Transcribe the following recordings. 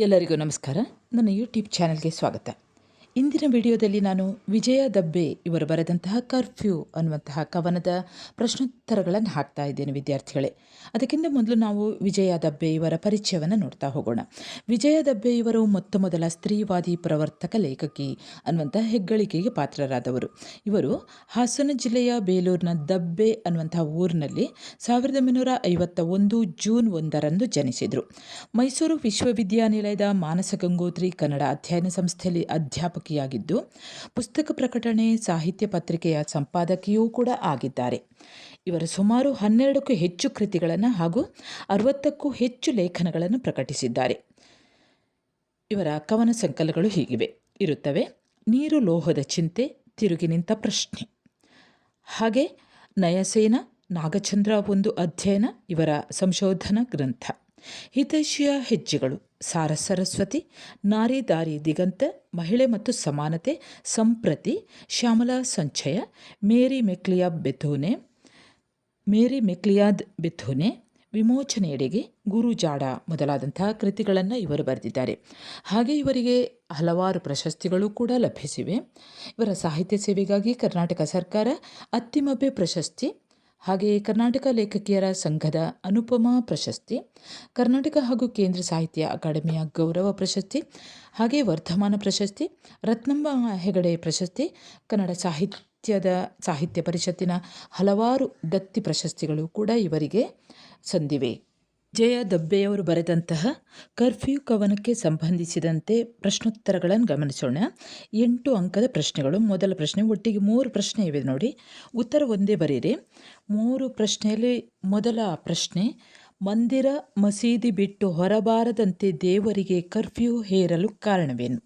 ಎಲ್ಲರಿಗೂ ನಮಸ್ಕಾರ. ನನ್ನ ಯೂಟ್ಯೂಬ್ ಚಾನಲ್ಗೆ ಸ್ವಾಗತ. ಇಂದಿನ ವಿಡಿಯೋದಲ್ಲಿ ನಾನು ವಿಜಯ ದಬ್ಬೆ ಇವರು ಬರೆದಂತಹ ಕರ್ಫ್ಯೂ ಅನ್ನುವಂತಹ ಕವನದ ಪ್ರಶ್ನೋತ್ತರಗಳನ್ನು ಹಾಕ್ತಾ ಇದ್ದೇನೆ ವಿದ್ಯಾರ್ಥಿಗಳೇ. ಅದಕ್ಕಿಂತ ಮೊದಲು ನಾವು ವಿಜಯ ದಬ್ಬೆ ಇವರ ಪರಿಚಯವನ್ನು ನೋಡ್ತಾ ಹೋಗೋಣ. ವಿಜಯ ದಬ್ಬೆ ಇವರು ಮೊತ್ತ ಮೊದಲ ಸ್ತ್ರೀವಾದಿ ಪ್ರವರ್ತಕ ಲೇಖಕಿ ಅನ್ನುವಂತಹ ಹೆಗ್ಗಳಿಕೆಗೆ ಪಾತ್ರರಾದವರು. ಇವರು ಹಾಸನ ಜಿಲ್ಲೆಯ ಬೇಲೂರಿನ ದಬ್ಬೆ ಅನ್ನುವಂತಹ ಊರಿನಲ್ಲಿ ಸಾವಿರದ ಒಂಬೈನೂರ ಐವತ್ತ ಒಂದು ಜೂನ್ ಒಂದರಂದು ಜನಿಸಿದರು. ಮೈಸೂರು ವಿಶ್ವವಿದ್ಯಾನಿಲಯದ ಮಾನಸ ಗಂಗೋತ್ರಿ ಕನ್ನಡ ಅಧ್ಯಯನ ಸಂಸ್ಥೆಯಲ್ಲಿ ಅಧ್ಯಾಪಕಿಯಾಗಿದ್ದು ಪುಸ್ತಕ ಪ್ರಕಟಣೆ, ಸಾಹಿತ್ಯ ಪತ್ರಿಕೆಯ ಸಂಪಾದಕಿಯೂ ಕೂಡ ಆಗಿದ್ದಾರೆ. ಇವರು ಸುಮಾರು ಹನ್ನೆರಡಕ್ಕೂ ಹೆಚ್ಚು ಕೃತಿಗಳನ್ನು ಹಾಗೂ ಅರವತ್ತಕ್ಕೂ ಹೆಚ್ಚು ಲೇಖನಗಳನ್ನು ಪ್ರಕಟಿಸಿದ್ದಾರೆ. ಇವರ ಕವನ ಸಂಕಲಗಳು ಹೀಗಿವೆ. ಇರುತ್ತವೆ, ನೀರು ಲೋಹದ ಚಿಂತೆ, ತಿರುಗಿ ನಿಂತ ಪ್ರಶ್ನೆ. ಹಾಗೆ ನಯಸೇನ ನಾಗಚಂದ್ರ ಒಂದು ಅಧ್ಯಯನ, ಇವರ ಸಂಶೋಧನಾ ಗ್ರಂಥ. ಹಿತೈಷಿಯ ಹೆಜ್ಜೆಗಳು, ಸಾರ ಸರಸ್ವತಿ, ನಾರಿ ದಾರಿ ದಿಗಂತ, ಮಹಿಳೆ ಮತ್ತು ಸಮಾನತೆ, ಸಂಪ್ರತಿ, ಶ್ಯಾಮಲಾ ಸಂಚಯ, ಮೇರಿ ಮೆಕ್ಲಿಯಾ ಬೆಥೋನೆ, ಮೇರಿ ಮೆಕ್ಲಿಯಾದ್ ಬೆಥೋನೆ ಗುರು ಜಾಡ ಮೊದಲಾದಂತಹ ಕೃತಿಗಳನ್ನು ಇವರು ಬರೆದಿದ್ದಾರೆ. ಹಾಗೆ ಇವರಿಗೆ ಹಲವಾರು ಪ್ರಶಸ್ತಿಗಳು ಕೂಡ ಲಭಿಸಿವೆ. ಇವರ ಸಾಹಿತ್ಯ ಸೇವೆಗಾಗಿ ಕರ್ನಾಟಕ ಸರ್ಕಾರ ಅತ್ತಿಮಬ್ಬೆ ಪ್ರಶಸ್ತಿ ಹಾಗೆಯೇ ಕರ್ನಾಟಕ ಲೇಖಕಿಯರ ಸಂಘದ ಅನುಪಮಾ ಪ್ರಶಸ್ತಿ, ಕರ್ನಾಟಕ ಹಾಗೂ ಕೇಂದ್ರ ಸಾಹಿತ್ಯ ಅಕಾಡೆಮಿಯ ಗೌರವ ಪ್ರಶಸ್ತಿ, ಹಾಗೆಯೇ ವರ್ಧಮಾನ ಪ್ರಶಸ್ತಿ, ರತ್ನಮ್ಮ ಹೆಗಡೆ ಪ್ರಶಸ್ತಿ, ಕನ್ನಡ ಸಾಹಿತ್ಯದ ಸಾಹಿತ್ಯ ಪರಿಷತ್ತಿನ ಹಲವಾರು ದತ್ತಿ ಪ್ರಶಸ್ತಿಗಳು ಕೂಡ ಇವರಿಗೆ ಸಂದಿವೆ. ಜಯ ದಬ್ಬೆಯವರು ಬರೆದಂತಹ ಕರ್ಫ್ಯೂ ಕವನಕ್ಕೆ ಸಂಬಂಧಿಸಿದಂತೆ ಪ್ರಶ್ನೋತ್ತರಗಳನ್ನು ಗಮನಿಸೋಣ. ಎಂಟು ಅಂಕದ ಪ್ರಶ್ನೆಗಳು. ಮೊದಲ ಪ್ರಶ್ನೆ, ಒಟ್ಟಿಗೆ ಮೂರು ಪ್ರಶ್ನೆ ಇವೆ ನೋಡಿ. ಉತ್ತರ ಒಂದೇ ಬರೀರಿ ಮೂರು ಪ್ರಶ್ನೆಯಲ್ಲಿ ಮೊದಲ ಪ್ರಶ್ನೆ, ಮಂದಿರ ಮಸೀದಿ ಬಿಟ್ಟು ಹೊರಬಾರದಂತೆ ದೇವರಿಗೆ ಕರ್ಫ್ಯೂ ಹೇರಲು ಕಾರಣವೇನು?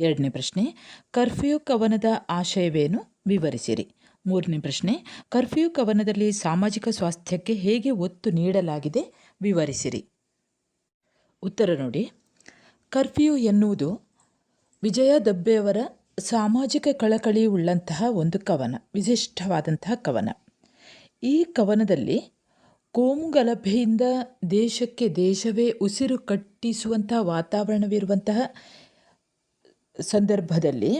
ಎರಡನೇ ಪ್ರಶ್ನೆ, ಕರ್ಫ್ಯೂ ಕವನದ ಆಶಯವೇನು? ವಿವರಿಸಿರಿ. ಮೂರನೇ ಪ್ರಶ್ನೆ, ಕರ್ಫ್ಯೂ ಕವನದಲ್ಲಿ ಸಾಮಾಜಿಕ ಸ್ವಾಸ್ಥ್ಯಕ್ಕೆ ಹೇಗೆ ಒತ್ತು ನೀಡಲಾಗಿದೆ? ವಿವರಿಸಿರಿ. ಉತ್ತರ ನೋಡಿ. ಕರ್ಫ್ಯೂ ಎನ್ನುವುದು ವಿಜಯ ದಬ್ಬೆಯವರ ಸಾಮಾಜಿಕ ಕಳಕಳಿ ಉಳ್ಳಂತಹ ಒಂದು ಕವನ, ವಿಶಿಷ್ಟವಾದಂತಹ ಕವನ. ಈ ಕವನದಲ್ಲಿ ಕೋಮುಗಲಭೆಯಿಂದ ದೇಶಕ್ಕೆ ದೇಶವೇ ಉಸಿರು ಕಟ್ಟಿಸುವಂತಹ ವಾತಾವರಣವಿರುವಂತಹ ಸಂದರ್ಭದಲ್ಲಿ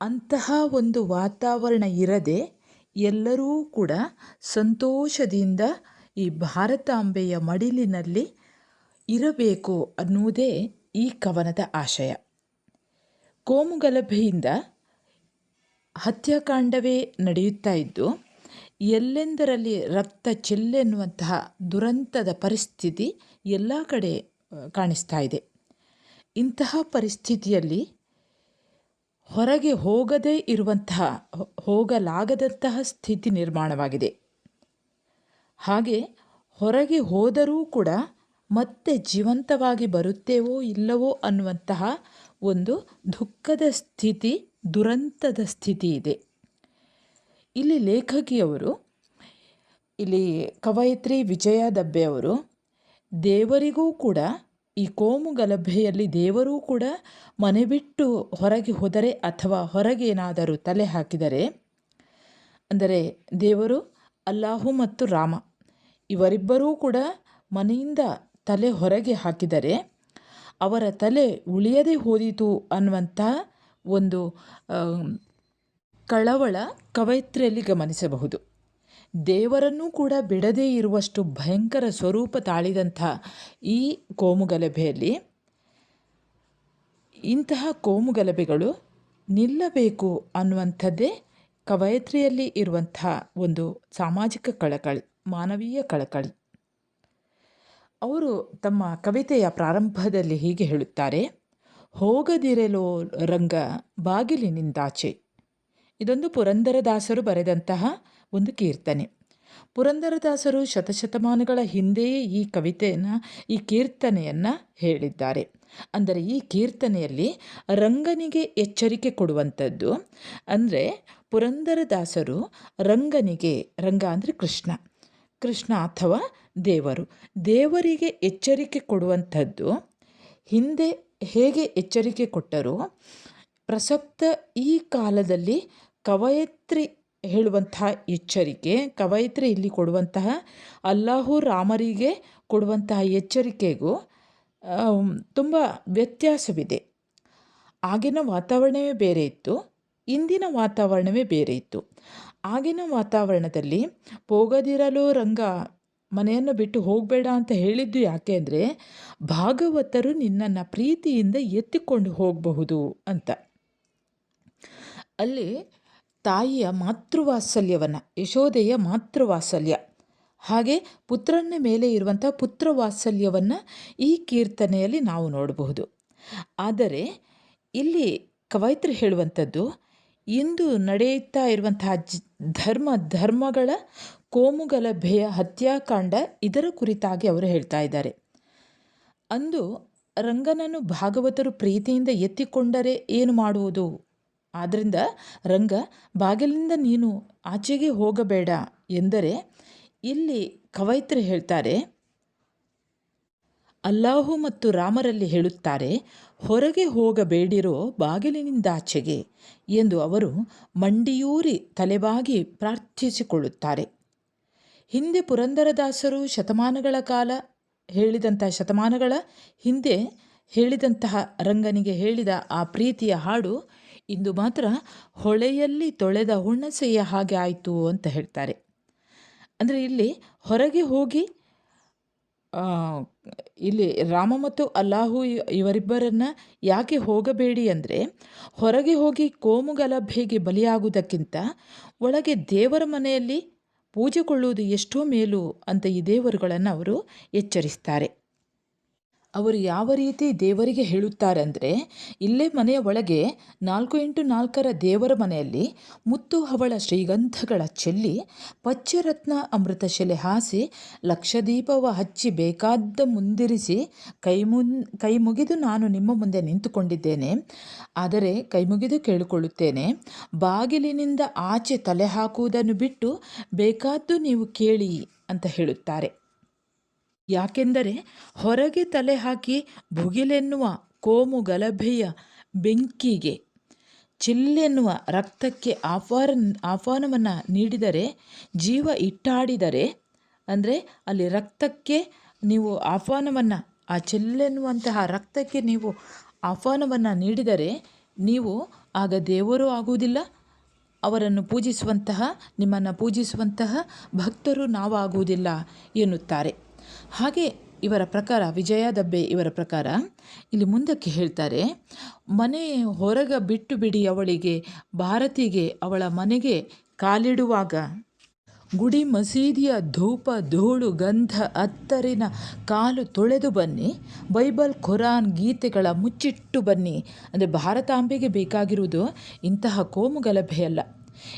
ಅಂತಹ ಒಂದು ವಾತಾವರಣ ಇರದೆ ಎಲ್ಲರೂ ಕೂಡ ಸಂತೋಷದಿಂದ ಈ ಭಾರತಾಂಬೆಯ ಮಡಿಲಿನಲ್ಲಿ ಇರಬೇಕು ಅನ್ನುವುದೇ ಈ ಕವನದ ಆಶಯ. ಕೋಮುಗಲಭೆಯಿಂದ ಹತ್ಯಾಕಾಂಡವೇ ನಡೆಯುತ್ತಾ ಇದ್ದು, ಎಲ್ಲೆಂದರಲ್ಲಿ ರಕ್ತ ಚೆಲ್ಲೆನ್ನುವಂತಹ ದುರಂತದ ಪರಿಸ್ಥಿತಿ ಎಲ್ಲ ಕಡೆ ಕಾಣಿಸ್ತಾ ಇದೆ. ಇಂತಹ ಪರಿಸ್ಥಿತಿಯಲ್ಲಿ ಹೊರಗೆ ಹೋಗದೇ ಇರುವಂತಹ ಹೋಗಲಾಗದಂತಹ ಸ್ಥಿತಿ ನಿರ್ಮಾಣವಾಗಿದೆ. ಹಾಗೆ ಹೊರಗೆ ಹೋದರೂ ಕೂಡ ಮತ್ತೆ ಜೀವಂತವಾಗಿ ಬರುತ್ತೇವೋ ಇಲ್ಲವೋ ಅನ್ನುವಂತಹ ಒಂದು ದುಃಖದ ಸ್ಥಿತಿ, ದುರಂತದ ಸ್ಥಿತಿ ಇದೆ. ಇಲ್ಲಿ ಲೇಖಕಿಯವರು, ಇಲ್ಲಿ ಕವಯಿತ್ರಿ ವಿಜಯ ದಬ್ಬೆಯವರು ದೇವರಿಗೂ ಕೂಡ, ಈ ಕೋಮು ಗಲಭೆಯಲ್ಲಿ ದೇವರೂ ಕೂಡ ಮನೆ ಬಿಟ್ಟು ಹೊರಗೆ ಹೋದರೆ ಅಥವಾ ಹೊರಗೇನಾದರೂ ತಲೆ ಹಾಕಿದರೆ, ಅಂದರೆ ದೇವರು ಅಲ್ಲಾಹು ಮತ್ತು ರಾಮ ಇವರಿಬ್ಬರೂ ಕೂಡ ಮನೆಯಿಂದ ತಲೆ ಹೊರಗೆ ಹಾಕಿದರೆ ಅವರ ತಲೆ ಉಳಿಯದೆ ಹೋದಿತು ಅನ್ನುವಂಥ ಒಂದು ಕಳವಳ ಕವಯತ್ರಿಯಲ್ಲಿ ಗಮನಿಸಬಹುದು. ದೇವರನ್ನೂ ಕೂಡ ಬಿಡದೇ ಇರುವಷ್ಟು ಭಯಂಕರ ಸ್ವರೂಪ ತಾಳಿದಂಥ ಈ ಕೋಮುಗಲಭೆಯಲ್ಲಿ ಇಂತಹ ಕೋಮುಗಲಭೆಗಳು ನಿಲ್ಲಬೇಕು ಅನ್ನುವಂಥದ್ದೇ ಕವಯತ್ರಿಯಲ್ಲಿ ಇರುವಂಥ ಒಂದು ಸಾಮಾಜಿಕ ಕಳಕಳಿ. ಮಾನವೀಯ ಕಳಕಳಿ. ಅವರು ತಮ್ಮ ಕವಿತೆಯ ಪ್ರಾರಂಭದಲ್ಲಿ ಹೀಗೆ ಹೇಳುತ್ತಾರೆ, ಹೋಗದಿರಲೋ ರಂಗ ಬಾಗಿಲಿನಿಂದಾಚೆ. ಇದೊಂದು ಪುರಂದರದಾಸರು ಬರೆದಂತಹ ಒಂದು ಕೀರ್ತನೆ. ಪುರಂದರದಾಸರು ಶತಶತಮಾನಗಳ ಹಿಂದೆಯೇ ಈ ಕವಿತೆಯನ್ನು ಈ ಕೀರ್ತನೆಯನ್ನು ಹೇಳಿದ್ದಾರೆ. ಅಂದರೆ ಈ ಕೀರ್ತನೆಯಲ್ಲಿ ರಂಗನಿಗೆ ಎಚ್ಚರಿಕೆ ಕೊಡುವಂಥದ್ದು ಅಂದರೆ ಪುರಂದರದಾಸರು ರಂಗನಿಗೆ ರಂಗ ಅಂದರೆ ಕೃಷ್ಣ. ಕೃಷ್ಣ ಅಥವಾ ದೇವರು. ದೇವರಿಗೆ ಎಚ್ಚರಿಕೆ ಕೊಡುವಂಥದ್ದು, ಹಿಂದೆ ಹೇಗೆ ಎಚ್ಚರಿಕೆ ಕೊಟ್ಟರೋ, ಪ್ರಸಕ್ತ ಈ ಕಾಲದಲ್ಲಿ ಕವಯತ್ರಿ ಹೇಳುವಂತಹ ಎಚ್ಚರಿಕೆ, ಕವಯಿತ್ರಿ ಇಲ್ಲಿ ಕೊಡುವಂತಹ, ಅಲ್ಲಾಹು ರಾಮರಿಗೆ ಕೊಡುವಂತಹ ಎಚ್ಚರಿಕೆಗೂ ತುಂಬ ವ್ಯತ್ಯಾಸವಿದೆ. ಆಗಿನ ವಾತಾವರಣವೇ ಬೇರೆ ಇತ್ತು. ಇಂದಿನ ವಾತಾವರಣವೇ ಬೇರೆ ಇತ್ತು. ಆಗಿನ ವಾತಾವರಣದಲ್ಲಿ ಹೋಗದಿರಲು ರಂಗ, ಮನೆಯನ್ನು ಬಿಟ್ಟು ಹೋಗಬೇಡ ಅಂತ ಹೇಳಿದ್ದು ಯಾಕೆ ಅಂದರೆ, ಭಾಗವತರು ನಿನ್ನನ್ನು ಪ್ರೀತಿಯಿಂದ ಎತ್ತಿಕೊಂಡು ಹೋಗಬಹುದು ಅಂತ. ಅಲ್ಲಿ ತಾಯಿಯ ಮಾತೃವಾತ್ಸಲ್ಯವನ್ನು ಯಶೋದೆಯ ಮಾತೃವಾತ್ಸಲ್ಯ. ಹಾಗೆ ಪುತ್ರನ ಮೇಲೆ ಇರುವಂಥ ಪುತ್ರವಾತ್ಸಲ್ಯವನ್ನು ಈ ಕೀರ್ತನೆಯಲ್ಲಿ ನಾವು ನೋಡಬಹುದು. ಆದರೆ ಇಲ್ಲಿ ಕವಯಿತ್ರಿ ಹೇಳುವಂಥದ್ದು ಇಂದು ನಡೆಯುತ್ತಾ ಇರುವಂತಹ ಧರ್ಮ, ಧರ್ಮಗಳ ಕೋಮುಗಲಭೆಯ ಹತ್ಯಾಕಾಂಡ ಇದರ ಕುರಿತಾಗಿ ಅವರು ಹೇಳ್ತಾ ಇದ್ದಾರೆ. ಅಂದು ರಂಗನನ್ನು ಭಾಗವತರು ಪ್ರೀತಿಯಿಂದ ಎತ್ತಿಕೊಂಡರೆ ಏನು ಮಾಡುವುದು? ಆದ್ದರಿಂದ ರಂಗ ಬಾಗಿಲಿಂದ ನೀನು ಆಚೆಗೆ ಹೋಗಬೇಡ ಎಂದರೆ ಇಲ್ಲಿ ಕವಯಿತ್ರಿ ಹೇಳ್ತಾರೆ ಅಲ್ಲಾಹು ಮತ್ತು ರಾಮರಲ್ಲಿ ಹೇಳುತ್ತಾರೆ, ಹೊರಗೆ ಹೋಗಬೇಡಿರೋ ಬಾಗಿಲಿನಿಂದಾಚೆಗೆ ಎಂದು ಅವರು ಮಂಡಿಯೂರಿ ತಲೆಬಾಗಿ ಪ್ರಾರ್ಥಿಸಿಕೊಳ್ಳುತ್ತಾರೆ. ಹಿಂದೆ ಪುರಂದರದಾಸರು ಶತಮಾನಗಳ ಕಾಲ ಹೇಳಿದಂತಹ ಶತಮಾನಗಳ ಹಿಂದೆ ಹೇಳಿದಂತಹ ರಂಗನಿಗೆ ಹೇಳಿದ ಆ ಪ್ರೀತಿಯ ಹಾಡು ಇಂದು ಮಾತ್ರ ಹೊಳೆಯಲ್ಲಿ ತೊಳೆದ ಹುಣ್ಣಸೆಯ ಹಾಗೆ ಆಯಿತು ಅಂತ ಹೇಳ್ತಾರೆ. ಅಂದರೆ ಇಲ್ಲಿ ಹೊರಗೆ ಹೋಗಿ ಇಲ್ಲಿ ರಾಮ ಮತ್ತು ಅಲ್ಲಾಹು ಇವರಿಬ್ಬರನ್ನ ಯಾಕೆ ಹೋಗಬೇಡಿ ಅಂದರೆ ಹೊರಗೆ ಹೋಗಿ ಕೋಮುಗಲಭೆಗೆ ಬಲಿಯಾಗುವುದಕ್ಕಿಂತ ಒಳಗೆ ದೇವರ ಮನೆಯಲ್ಲಿ ಪೂಜೆ ಕೊಳ್ಳುವುದು ಎಷ್ಟೋ ಮೇಲು ಅಂತ ಈ ದೇವರುಗಳನ್ನು ಅವರು ಎಚ್ಚರಿಸ್ತಾರೆ. ಅವರು ಯಾವ ರೀತಿ ದೇವರಿಗೆ ಹೇಳುತ್ತಾರೆ ಅಂದರೆ ಇಲ್ಲೇ ಮನೆಯ ಒಳಗೆ ನಾಲ್ಕು ಇಂಟು ನಾಲ್ಕರ ದೇವರ ಮನೆಯಲ್ಲಿ ಮುತ್ತು ಹವಳ ಶ್ರೀಗಂಧಗಳ ಚೆಲ್ಲಿ ಪಚ್ಚರತ್ನ ಅಮೃತ ಶೆಲೆ ಹಾಸಿ ಲಕ್ಷದೀಪವ ಹಚ್ಚಿ ಬೇಕಾದ ಮುಂದಿರಿಸಿ ಕೈ ಮುನ್ ಕೈ ಮುಗಿದು ನಾನು ನಿಮ್ಮ ಮುಂದೆ ನಿಂತುಕೊಂಡಿದ್ದೇನೆ. ಆದರೆ ಕೈ ಮುಗಿದು ಕೇಳಿಕೊಳ್ಳುತ್ತೇನೆ, ಬಾಗಿಲಿನಿಂದ ಆಚೆ ತಲೆ ಹಾಕುವುದನ್ನು ಬಿಟ್ಟು ಬೇಕಾದ್ದು ನೀವು ಕೇಳಿ ಅಂತ ಹೇಳುತ್ತಾರೆ. ಯಾಕೆಂದರೆ ಹೊರಗೆ ತಲೆ ಹಾಕಿ ಭುಗಿಲೆನ್ನುವ ಕೋಮು ಗಲಭೆಯ ಬೆಂಕಿಗೆ, ಚಿಲ್ಲೆನ್ನುವ ರಕ್ತಕ್ಕೆ ಆಹ್ವಾನ ಆಹ್ವಾನವನ್ನು ನೀಡಿದರೆ, ಜೀವ ಇಟ್ಟಾಡಿದರೆ, ಅಂದರೆ ಅಲ್ಲಿ ರಕ್ತಕ್ಕೆ ನೀವು ಆಹ್ವಾನವನ್ನು ಆ ಚೆಲ್ಲೆನ್ನುವಂತಹ ರಕ್ತಕ್ಕೆ ನೀವು ಆಹ್ವಾನವನ್ನು ನೀಡಿದರೆ, ನೀವು ಆಗ ದೇವರು ಆಗುವುದಿಲ್ಲ, ಅವರನ್ನು ಪೂಜಿಸುವಂತಹ, ನಿಮ್ಮನ್ನು ಪೂಜಿಸುವಂತಹ ಭಕ್ತರು ನಾವಾಗುವುದಿಲ್ಲ ಎನ್ನುತ್ತಾರೆ. ಹಾಗೆ ಇವರ ಪ್ರಕಾರ, ವಿಜಯ ದಬ್ಬೆ ಇವರ ಪ್ರಕಾರ, ಇಲ್ಲಿ ಮುಂದಕ್ಕೆ ಹೇಳ್ತಾರೆ, ಮನೆ ಹೊರಗ ಬಿಟ್ಟು ಬಿಡಿ ಅವಳಿಗೆ, ಭಾರತಿಗೆ ಅವಳ ಮನೆಗೆ ಕಾಲಿಡುವಾಗ, ಗುಡಿ ಮಸೀದಿಯ ಧೂಪ, ಧೂಳು, ಗಂಧ ಅತ್ತರಿನ ಕಾಲು ತೊಳೆದು ಬನ್ನಿ, ಬೈಬಲ್, ಖುರಾನ್ ಗೀತೆಗಳ ಮುಚ್ಚಿಟ್ಟು ಬನ್ನಿ. ಅಂದರೆ ಭಾರತಾಂಬೆಗೆ ಬೇಕಾಗಿರುವುದು ಇಂತಹ ಕೋಮುಗಲಭೆಯಲ್ಲ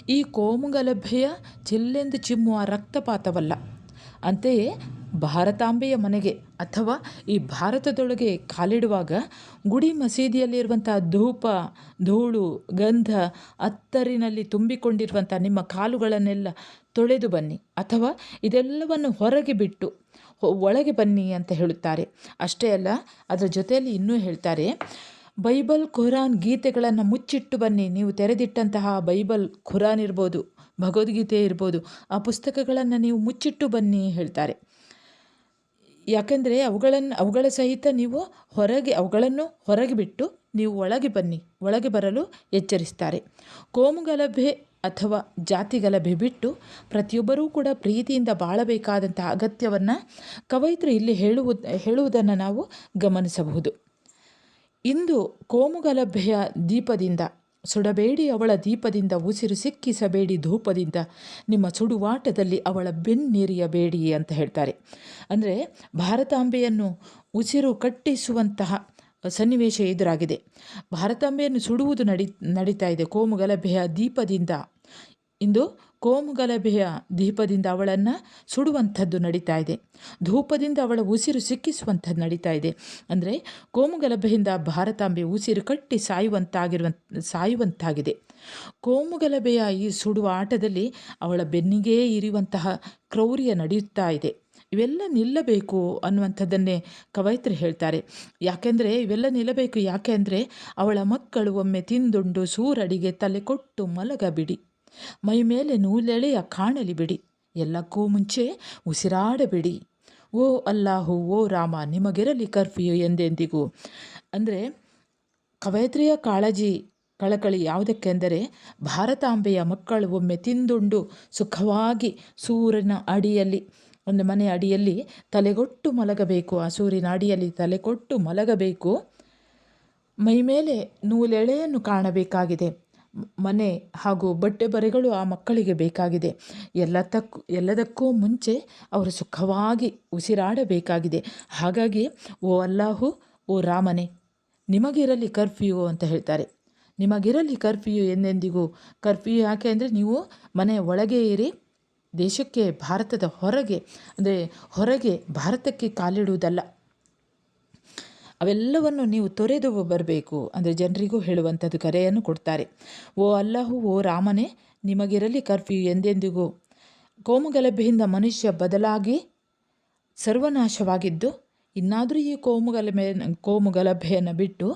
ಈ ಕೋಮುಗಲಭೆಯ ಚಿಲ್ಲೆಂದು ಚಿಮ್ಮುವ ರಕ್ತಪಾತವಲ್ಲ. ಅಂತೆಯೇ ಭಾರತಾಂಬೆಯ ಮನೆಗೆ ಅಥವಾ ಈ ಭಾರತದೊಳಗೆ ಕಾಲಿಡುವಾಗ ಗುಡಿ ಮಸೀದಿಯಲ್ಲಿರುವಂಥ ಧೂಪ, ಧೂಳು, ಗಂಧ ಅತ್ತರಿನಲ್ಲಿ ತುಂಬಿಕೊಂಡಿರುವಂಥ ನಿಮ್ಮ ಕಾಲುಗಳನ್ನೆಲ್ಲ ತೊಳೆದು ಬನ್ನಿ ಅಥವಾ ಇದೆಲ್ಲವನ್ನು ಹೊರಗೆ ಬಿಟ್ಟು ಒಳಗೆ ಬನ್ನಿ ಅಂತ ಹೇಳುತ್ತಾರೆ. ಅಷ್ಟೇ ಅಲ್ಲ, ಅದರ ಜೊತೆಯಲ್ಲಿ ಇನ್ನೂ ಹೇಳ್ತಾರೆ, ಬೈಬಲ್ ಖುರಾನ್ ಗೀತೆಗಳನ್ನು ಮುಚ್ಚಿಟ್ಟು ಬನ್ನಿ. ನೀವು ತೆರೆದಿಟ್ಟಂತಹ ಬೈಬಲ್ ಖುರಾನ್ ಇರ್ಬೋದು, ಭಗವದ್ಗೀತೆ ಇರ್ಬೋದು, ಆ ಪುಸ್ತಕಗಳನ್ನು ನೀವು ಮುಚ್ಚಿಟ್ಟು ಬನ್ನಿ ಹೇಳ್ತಾರೆ. ಯಾಕೆಂದರೆ ಅವುಗಳನ್ನು ಅವುಗಳ ಸಹಿತ ನೀವು ಹೊರಗೆ, ಅವುಗಳನ್ನು ಹೊರಗೆ ಬಿಟ್ಟು ನೀವು ಒಳಗೆ ಬನ್ನಿ, ಒಳಗೆ ಬರಲು ಎಚ್ಚರಿಸ್ತಾರೆ. ಕೋಮುಗಲಭೆ ಅಥವಾ ಜಾತಿ ಗಲಭೆ ಬಿಟ್ಟು ಪ್ರತಿಯೊಬ್ಬರೂ ಕೂಡ ಪ್ರೀತಿಯಿಂದ ಬಾಳಬೇಕಾದಂಥ ಅಗತ್ಯವನ್ನು ಕವಯಿತ್ರಿ ಇಲ್ಲಿ ಹೇಳುವುದು ಹೇಳುವುದನ್ನು ನಾವು ಗಮನಿಸಬಹುದು. ಇಂದು ಕೋಮುಗಲಭೆಯ ದೀಪದಿಂದ ಸುಡಬೇಡಿ ಅವಳ ದೀಪದಿಂದ ಉಸಿರು ಸಿಕ್ಕಿಸಬೇಡಿ ಧೂಪದಿಂದ. ನಿಮ್ಮ ಸುಡುವಾಟದಲ್ಲಿ ಅವಳ ಬೆನ್ನೀರಿಯಬೇಡಿ ಅಂತ ಹೇಳ್ತಾರೆ. ಅಂದರೆ ಭಾರತಾಂಬೆಯನ್ನು ಉಸಿರು ಕಟ್ಟಿಸುವಂತಹ ಸನ್ನಿವೇಶ ಎದುರಾಗಿದೆ. ಭಾರತಾಂಬೆಯನ್ನು ಸುಡುವುದು ನಡಿ, ನಡೀತಾ ಇದೆ. ಕೋಮುಗಲಭೆಯ ದೀಪದಿಂದ. ಇಂದು ಕೋಮುಗಲಭೆಯ ದೀಪದಿಂದ ಅವಳನ್ನು ಸುಡುವಂಥದ್ದು ನಡೀತಾ ಇದೆ. ಧೂಪದಿಂದ ಅವಳ ಉಸಿರು ಸಿಕ್ಕಿಸುವಂಥದ್ದು ನಡೀತಾ ಇದೆ. ಅಂದರೆ ಕೋಮುಗಲಭೆಯಿಂದ ಭಾರತಾಂಬೆ ಉಸಿರು ಕಟ್ಟಿ ಸಾಯುವಂತಾಗಿರುವಂಥ, ಸಾಯುವಂತಾಗಿದೆ. ಕೋಮುಗಲಭೆಯ ಈ ಸುಡುವ ಆಟದಲ್ಲಿ ಅವಳ ಬೆನ್ನಿಗೇ ಇರುವಂತಹ ಕ್ರೌರ್ಯ ನಡೆಯುತ್ತಾ ಇದೆ. ಇವೆಲ್ಲ ನಿಲ್ಲಬೇಕು ಅನ್ನುವಂಥದ್ದನ್ನೇ ಕವಯಿತ್ರಿ ಹೇಳ್ತಾರೆ. ಯಾಕೆಂದರೆ ಇವೆಲ್ಲ ನಿಲ್ಲಬೇಕು ಯಾಕೆ ಅವಳ ಮಕ್ಕಳು ಒಮ್ಮೆ ತಿಂದುಂಡು ಸೂರಡಿಗೆ ತಲೆ ಕೊಟ್ಟು ಮಲಗಬಿಡಿ. ಮೈ ಮೇಲೆ ನೂಲೆಳೆಯ ಕಾಣಲಿ ಬಿಡಿ. ಎಲ್ಲಕ್ಕೂ ಮುಂಚೆ ಉಸಿರಾಡಬೇಡಿ. ಓ ಅಲ್ಲಾಹು, ಓ ರಾಮ, ನಿಮಗಿರಲಿ ಕರ್ಫ್ಯೂ ಎಂದೆಂದಿಗೂ. ಅಂದರೆ ಕವಯತ್ರಿಯ ಕಾಳಜಿ, ಕಳಕಳಿ ಯಾವುದಕ್ಕೆಂದರೆ ಭಾರತಾಂಬೆಯ ಮಕ್ಕಳು ಒಮ್ಮೆ ತಿಂದುಂಡು ಸುಖವಾಗಿ ಸೂರ್ಯನ ಅಡಿಯಲ್ಲಿ, ಒಂದು ಮನೆ ಅಡಿಯಲ್ಲಿ ತಲೆಗೊಟ್ಟು ಮಲಗಬೇಕು. ಆ ಸೂರ್ಯನ ಅಡಿಯಲ್ಲಿ ತಲೆಕೊಟ್ಟು ಮಲಗಬೇಕು. ಮೈಮೇಲೆ ನೂಲೆಳೆಯನ್ನು ಕಾಣಬೇಕಾಗಿದೆ. ಮನೆ ಹಾಗೂ ಬಟ್ಟೆ ಬರೆಗಳು ಆ ಮಕ್ಕಳಿಗೆ ಬೇಕಾಗಿದೆ. ಎಲ್ಲದಕ್ಕೂ ಎಲ್ಲದಕ್ಕೂ ಮುಂಚೆ ಅವರು ಸುಖವಾಗಿ ಉಸಿರಾಡಬೇಕಾಗಿದೆ. ಹಾಗಾಗಿ, ಓ ಅಲ್ಲಾಹು, ಓ ರಾಮನೇ, ನಿಮಗಿರಲಿ ಕರ್ಫ್ಯೂ ಅಂತ ಹೇಳ್ತಾರೆ. ನಿಮಗಿರಲಿ ಕರ್ಫ್ಯೂ ಎಂದೆಂದಿಗೂ? ಕರ್ಫ್ಯೂ ಯಾಕೆ ಅಂದರೆ ನೀವು ಮನೆ ಒಳಗೆ ಇರಿ, ದೇಶಕ್ಕೆ, ಭಾರತದ ಹೊರಗೆ, ಅಂದರೆ ಹೊರಗೆ ಭಾರತಕ್ಕೆ ಕಾಲಿಡುವುದಲ್ಲ. ಅವೆಲ್ಲವನ್ನು ನೀವು ತೊರೆದು ಬರಬೇಕು. ಅಂದರೆ ಜನರಿಗೂ ಹೇಳುವಂಥದ್ದು ಕರೆಯನ್ನು ಕೊಡ್ತಾರೆ. ಓ ಅಲ್ಲಾಹು, ಓ ರಾಮನೇ, ನಿಮಗಿರಲಿ ಕರ್ಫ್ಯೂ ಎಂದೆಂದಿಗೂ. ಕೋಮುಗಲಭೆಯಿಂದ ಮನುಷ್ಯ ಬದಲಾಗಿ ಸರ್ವನಾಶವಾಗಿದ್ದು ಇನ್ನಾದರೂ ಈ ಕೋಮುಗಲಭೆ ಕೋಮುಗಲಭೆಯನ್ನು ಬಿಟ್ಟು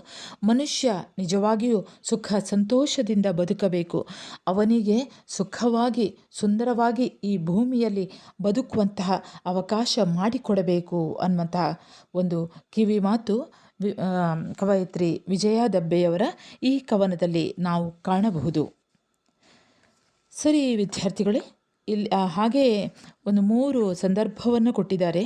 ಮನುಷ್ಯ ನಿಜವಾಗಿಯೂ ಸುಖ ಸಂತೋಷದಿಂದ ಬದುಕಬೇಕು. ಅವನಿಗೆ ಸುಖವಾಗಿ, ಸುಂದರವಾಗಿ ಈ ಭೂಮಿಯಲ್ಲಿ ಬದುಕುವಂತಹ ಅವಕಾಶ ಮಾಡಿಕೊಡಬೇಕು ಅನ್ನುವಂತಹ ಒಂದು ಕಿವಿ ಮಾತು ಕವಯಿತ್ರಿ ವಿಜಯ ದಬ್ಬೆಯವರ ಈ ಕವನದಲ್ಲಿ ನಾವು ಕಾಣಬಹುದು. ಸರಿ ವಿದ್ಯಾರ್ಥಿಗಳೇ ಇಲ್ಲಿ ಹಾಗೆಯೇ ಒಂದು ಮೂರು ಸಂದರ್ಭವನ್ನು ಕೊಟ್ಟಿದ್ದಾರೆ.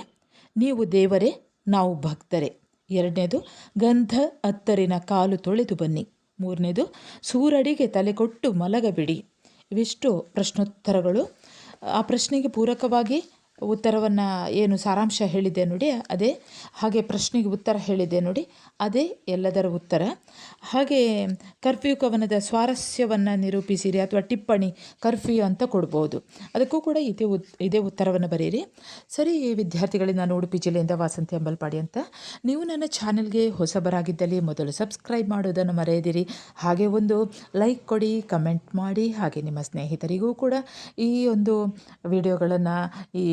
ನೀವು ದೇವರೇ ನಾವು ಭಕ್ತರೇ. ಎರಡನೇದು, ಗಂಧ ಅತ್ತರಿನ ಕಾಲು ತೊಳೆದು ಬನ್ನಿ. ಮೂರನೇದು, ಸೂರಡಿಗೆ ತಲೆ ಕೊಟ್ಟು ಮಲಗಬಿಡಿ. ಇವಿಷ್ಟು ಪ್ರಶ್ನೋತ್ತರಗಳು. ಆ ಪ್ರಶ್ನೆಗೆ ಪೂರಕವಾಗಿ ಉತ್ತರವನ್ನು ಏನು ಸಾರಾಂಶ ಹೇಳಿದೆ ನೋಡಿ, ಅದೇ ಹಾಗೆ ಪ್ರಶ್ನೆಗೆ ಉತ್ತರ ಹೇಳಿದೆ ನೋಡಿ, ಅದೇ ಎಲ್ಲದರ ಉತ್ತರ. ಹಾಗೆ ಕರ್ಫ್ಯೂ ಕವನದ ಸ್ವಾರಸ್ಯವನ್ನು ನಿರೂಪಿಸಿರಿ ಅಥವಾ ಟಿಪ್ಪಣಿ ಕರ್ಫ್ಯೂ ಅಂತ ಕೊಡ್ಬೋದು. ಅದಕ್ಕೂ ಕೂಡ ಇದೇ ಉತ್, ಇದೇ ಉತ್ತರವನ್ನು ಬರೀರಿ ಸರಿ ವಿದ್ಯಾರ್ಥಿಗಳೇ, ನಾನು ಉಡುಪಿ ಜಿಲ್ಲೆಯಿಂದ ವಾಸಂತಿ ಅಂಬಲ್ಪಾಡಿ ಅಂತ. ನೀವು ನನ್ನ ಚಾನೆಲ್ಗೆ ಹೊಸಬರಾಗಿದ್ದಲ್ಲಿ ಮೊದಲು ಸಬ್ಸ್ಕ್ರೈಬ್ ಮಾಡೋದನ್ನು ಮರೆಯದಿರಿ. ಹಾಗೆ ಒಂದು ಲೈಕ್ ಕೊಡಿ, ಕಮೆಂಟ್ ಮಾಡಿ. ಹಾಗೆ ನಿಮ್ಮ ಸ್ನೇಹಿತರಿಗೂ ಕೂಡ ಈ ಒಂದು ವಿಡಿಯೋಗಳನ್ನು ಈ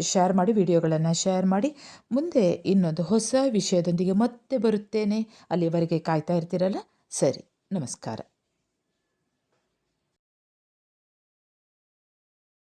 ಶೇರ್ ಮಾಡಿ ವಿಡಿಯೋಗಳನ್ನು ಶೇರ್ ಮಾಡಿ. ಮುಂದೆ ಇನ್ನೊಂದು ಹೊಸ ವಿಷಯದೊಂದಿಗೆ ಮತ್ತೆ ಬರುತ್ತೇನೆ. ಅಲ್ಲಿವರೆಗೆ ಕಾಯ್ತಾ ಇರ್ತೀರಲ್ಲ? ಸರಿ, ನಮಸ್ಕಾರ.